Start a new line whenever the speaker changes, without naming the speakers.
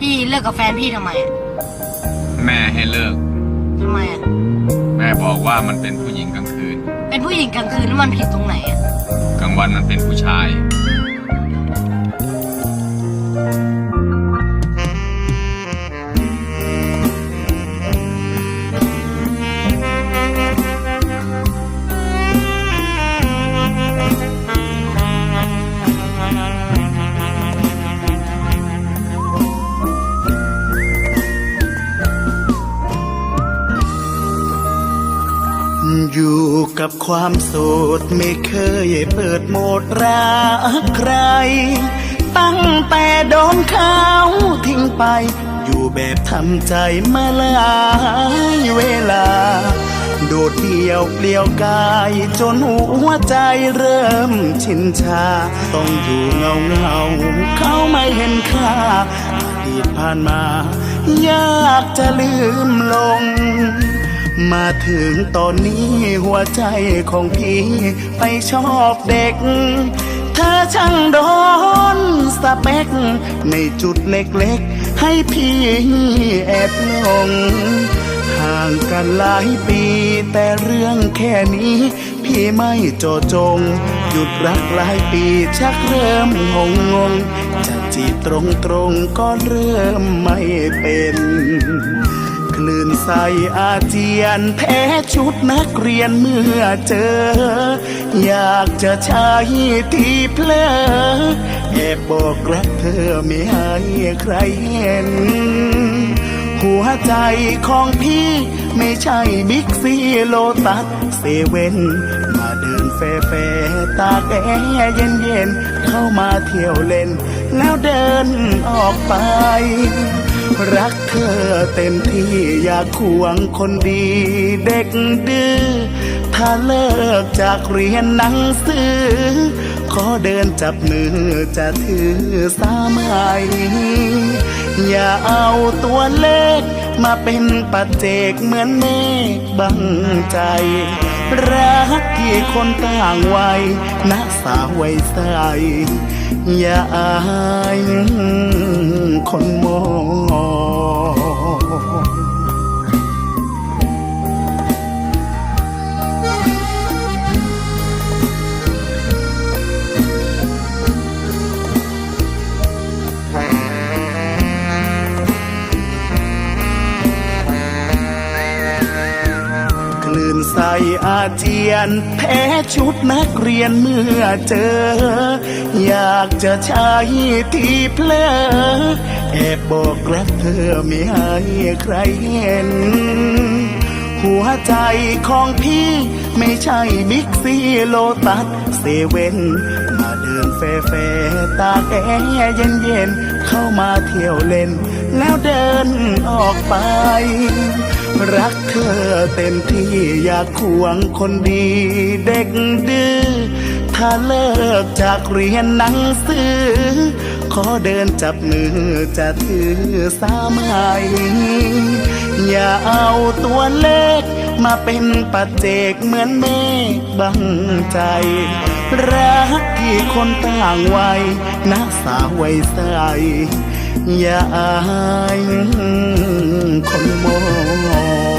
พี่เลิกกับแฟนพี่ทำไมอะ
แม่ให้เลิก
ทำไมอะ
แม่บอกว่ามันเป็นผู้หญิงกลางคืน
เป็นผู้หญิงกลางคืนแล้วมันผิดตรงไหนอะ
กลางวันมันเป็นผู้ชาย
กับความโสดไม่เคยเปิดโหมดรักใคร ตั้งแต่โดนเขาทิ้งไป อยู่แบบทำใจมาหลายเวลา โดดเดี่ยวเปลี่ยวกาย จนหัวใจเริ่มชินชา ต้องอยู่เงาเงาเขาไม่เห็นค่าอดีตผ่านมา ยากจะลืมลง มาถึงตอนนี้หัวใจของพี่ไปชอบเด็ก เธอช่างโดนสเปกในจุดเล็กๆ ให้พี่แอบลง ห่างกันหลายปีแต่เรื่องแค่นี้ พี่ไม่โจาะจง หยุดรักหลายปีชักเริ่มงงงงจะจีบตรงตรงๆก็เริ่มไม่เป็น คลื่นใสอาเจียนแพ้ชุดนักเรียนเมื่อเจอ อยากจะใช้ที่เพลอแอบบอกรักเธอไม่ให้ใครเห็น หัวใจของพี่ไม่ใช่บิ๊กซีโลตัสเซเว่นมาเดินแฟแฟตากแอเย็นเย็นๆเข้ามาเที่ยวเล่น แล้วเดินออกไป รักเธอเต็มที่อยากควงคนดีเด็กดื้อถ้าเลิกจากเรียนหนังสือ ขอเดินจับมือจะถือสามัยอย่าเอาตัวเลขมาเป็นปัจเจกเหมือนเมฆบังใจ รักที่คนต่างวัยนะสาววัยใส อย่าอายคนมอง อาเจียน แพ้ชุดนักเรียนเมื่อเจอ อยากจะใช้ที่เพลอแอบบอกรักเธอไม่ให้ใครเห็น หัวใจของพี่ไม่ใช่บิ๊กซีโลตัสเซเว่นมาเดินแฟแฟตาแอเย็นเย็นๆเข้ามาเที่ยวเล่น แล้วเดินออกไป รักเธอเต็มที่อยากควงคนดีเด็กดื้อถ้าเลิกจากเรียนหนังสือ ขอเดินจับมือจะถือสามัยอย่าเอาตัวเลขมาเป็นปัจเจกเหมือนเมฆบังใจ รักที่คนต่างวัยนะสาววัยใส อย่าอายคนมอง